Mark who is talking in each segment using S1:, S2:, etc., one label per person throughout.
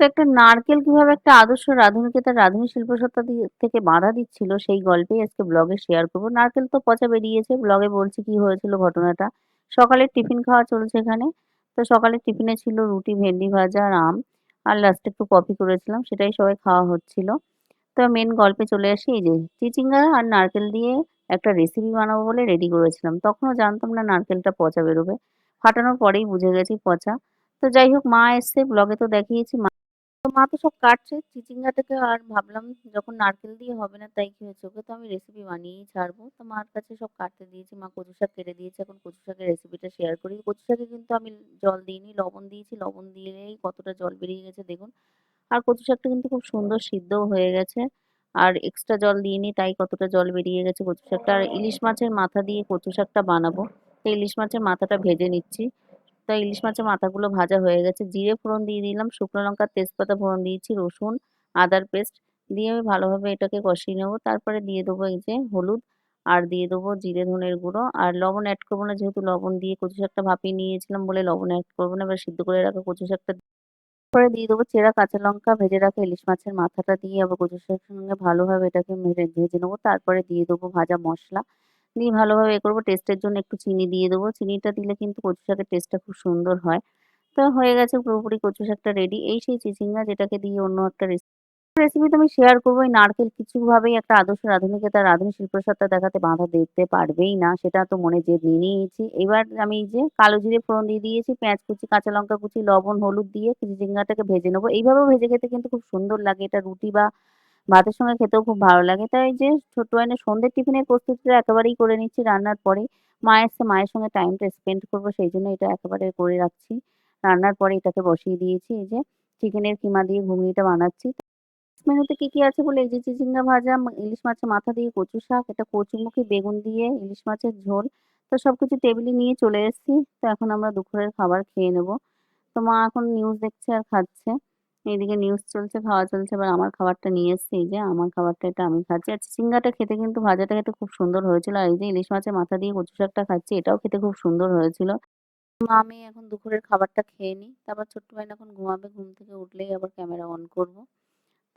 S1: তো একটা নারকেল কীভাবে একটা আদর্শ রাঁধুনিকে তার রাঁধুনি শিল্পসত্তা থেকে বাধা দিচ্ছিল সেই গল্পেই আজকে ব্লগে শেয়ার করব। নারকেল তো পচা বেরিয়েছে, ব্লগে বলছি কি হয়েছিল ঘটনাটা। সকালের টিফিন খাওয়া চলছে এখানে। তো সকালের টিফিনে ছিল রুটি, ভেন্ডি ভাজা আর আম। আর লাস্টে একটু কফি করেছিলাম, সেটাই সবাই খাওয়া হচ্ছিল। তো মেন গল্পে চলে আসি, এই যে চিচিঙ্গা আর নারকেল দিয়ে একটা রেসিপি বানাবো বলে রেডি করেছিলাম। তখনও জানতাম না নারকেলটা পচা বেরোবে। ফাটানোর পরেই বুঝে গেছি পচা। তো যাই হোক, মা এসছে, ব্লগে তো দেখিয়েছি তো মা তো সব কাটছে, চিচিঙ্গা থেকে আর ভাবলাম যখন নারকেল দিয়ে হবে না তাই কি হয়েছে ওকে তো আমি রেসিপি বানিয়েই ছাড়বো। তো মার কাছে সব কাটতে দিয়েছি, মা কচু শাক কেটে দিয়েছে, এখন কচু শাকের রেসিপিটা শেয়ার করি। কচু শাকে কিন্তু আমি জল দিইনি, লবণ দিয়েছি, লবণ দিয়েই কতটা জল বেরিয়ে গেছে দেখুন। আর কচু শাকটা কিন্তু খুব সুন্দর সিদ্ধও হয়ে গেছে, আর এক্সট্রা জল দিইনি তাই কতটা জল বেরিয়ে গেছে কচু শাকটা। আর ইলিশ মাছের মাথা দিয়ে কচু শাকটা বানাবো, তো ইলিশ মাছের মাথাটা ভেজে নিচ্ছি। তো ইলিশ মাছের মাথাগুলো ভাজা হয়ে গেছে। জিরে ফোড়ন দিয়ে দিলাম, শুকনো লঙ্কা, তেজপাতা ফোড়ন দিয়েছি, রসুন, আদার পেস্ট দিয়ে আমি ভালোভাবে এটাকে কষিয়ে নেব। তারপরে দিয়ে দেবো এই যে হলুদ আর দিয়ে দেবো জিরে, ধনের গুঁড়ো। আর লবণ অ্যাড করব না, যেহেতু লবণ দিয়ে কচু শাকটা ভাপিয়ে নিয়েছিলাম বলে লবণ অ্যাড করব না, এবার সিদ্ধ করে রাখা কচু শাকটা পরে দিয়ে দেবো চেরা কাঁচা লঙ্কা, ভেজে রাখা ইলিশ মাছের মাথাটা দিয়ে আবার কচু শাকের সঙ্গে ভালোভাবে এটাকে ভেজে নেব। তারপরে দিয়ে দেবো ভাজা মশলা। দিয়ে ভালোভাবে এ করব। টেস্টের জন্য একটু চিনি দিয়ে দেবো। চিনিটা দিলে কিন্তু কচু শাকের টেস্টটা খুব সুন্দর হয়। তো হয়ে গেছে পুরোপুরি কচু শাকটা রেডি এই সেই চিচিঙ্গা যেটাকে দিয়ে অন্য একটা রেসিপি রেসিপি তো আমি শেয়ার করব। এই নারকেল কিছুভাবেই একটা আদর্শ রাঁধুনিকে তার রাঁধুনি শিল্পসত্তা দেখাতে বাধা দিতে পারবেই না। সেটা তো মনে জেদ নিয়ে নিয়েছি। এবার আমি যে কালো জিরে ফোড়ন দিয়ে দিয়েছি, পেঁয়াজ কুচি, কাঁচা লঙ্কা কুচি, লবণ, হলুদ দিয়ে চিচিঙ্গাটাকে ভেজে নেব। এইভাবেও ভেজে খেতে কিন্তু খুব সুন্দর লাগে। এটা রুটি বা ভাতের সঙ্গে খেতেও খুব ভালো লাগে। তাই যে ছোট্ট আইনের সন্ধ্যের টিফিনের প্রস্তুতিটা একেবারেই করে নিচ্ছি রান্নার পরে। মা এসছে, মায়ের সঙ্গে টাইমটা স্পেন্ড করব, সেই জন্য এটা একেবারে করে রাখছি। রান্নার পরে এটাকে বসিয়ে দিয়েছি, এই যে চিকেনের কিমা দিয়ে ঘুগনিটা বানাচ্ছি। মেনুতে কি কি আছে বলে? এই যে চিচিঙ্গা ভাজা ইলিশ মাছের মাথা দিয়ে কচু শাক, এটা কচুমুখী বেগুন দিয়ে, ইলিশ মাছের ঝোল। তো সবকিছু টেবিলে নিয়ে চলে এসেছি। তো এখন আমরা দুপুরের খাবার খেয়ে নেব। তো মা এখন নিউজ দেখছে আর খাচ্ছে। এইদিকে নিউজ চলছে খাওয়া চলছে, এবার আমার খাবারটা নিয়ে এসছে, এই যে আমার খাবারটা, এটা আমি খাচ্ছি। আর চিচিঙ্গাটা খেতে কিন্তু ভাজাটা খেতে খুব সুন্দর হয়েছিল, আর এই যে ইলিশ মাছের মাথা দিয়ে কচু শাকটা খাচ্ছি, এটাও খেতে খুব সুন্দর হয়েছিল। মা, আমি এখন দুপুরের খাবারটা খেয়ে নিই, তারপর ছোট্ট ভাই এখন ঘুমাবে, ঘুম থেকে উঠলেই আবার ক্যামেরা অন করব।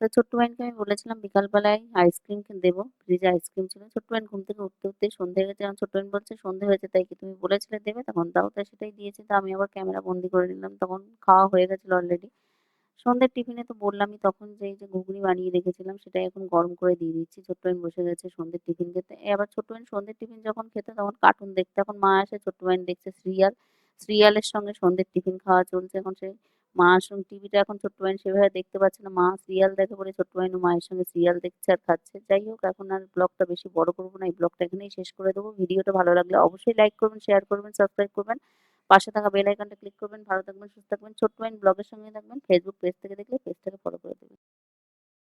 S1: তো ছোট্ট ভাইকে আমি বলেছিলাম বিকালবেলায় আইসক্রিম দেবো ফ্রিজে আইসক্রিম ছিল, ছোট্ট ভাই ঘুম থেকে উঠতে উঠতে সন্ধে হয়ে গেছে ছোট্ট ভাই বলছে সন্ধে হয়েছে, তাই কি তুমি বলেছিলে দেবে, তখন তাও তাই সেটাই দিয়েছে, তো আমি আবার ক্যামেরা বন্দি করে নিলাম, তখন খাওয়া হয়ে গেছিল অলরেডি সন্ধ্যের টিফিনে তো বললামই তখন যে যে ঘুগনি বানিয়ে রেখেছিলাম, সেটা এখন গরম করে দিয়ে দিচ্ছি। ছোট্ট ভাই বসে গেছে সন্ধ্যের টিফিন খেতে। এবার ছোট্ট ভাই সন্ধ্যের টিফিন যখন খেতে তখন কার্টুন দেখতে। এখন মা আসে, ছোট্ট ভাই দেখছে সিরিয়াল সিরিয়ালের সঙ্গে সন্ধ্যের টিফিন খাওয়া চলছে। এখন সেই মা সঙ্গে টিভিটা এখন ছোট্ট ভাই সেভাবে দেখতে পাচ্ছে না। মা সিরিয়াল দেখে বলে, ছোট্ট ভাই মায়ের সঙ্গে সিরিয়াল দেখছে আর খাচ্ছে। যাই হোক, এখন আর ব্লগটা বেশি বড় করব না। এই ব্লগটা এখানেই শেষ করে দেবো। ভিডিওটা ভালো লাগলে অবশ্যই লাইক করবেন শেয়ার করবেন সাবস্ক্রাইব করবেন। পাশে থাকা বেল আইকনটা ক্লিক করবেন, ভালো থাকবেন, সুস্থ থাকবেন, ছোট্ট ভাই ব্লগের সঙ্গে থাকবেন ফেসবুক পেজ থেকে দেখলে পেজটাকে ফলো করে দেবেন।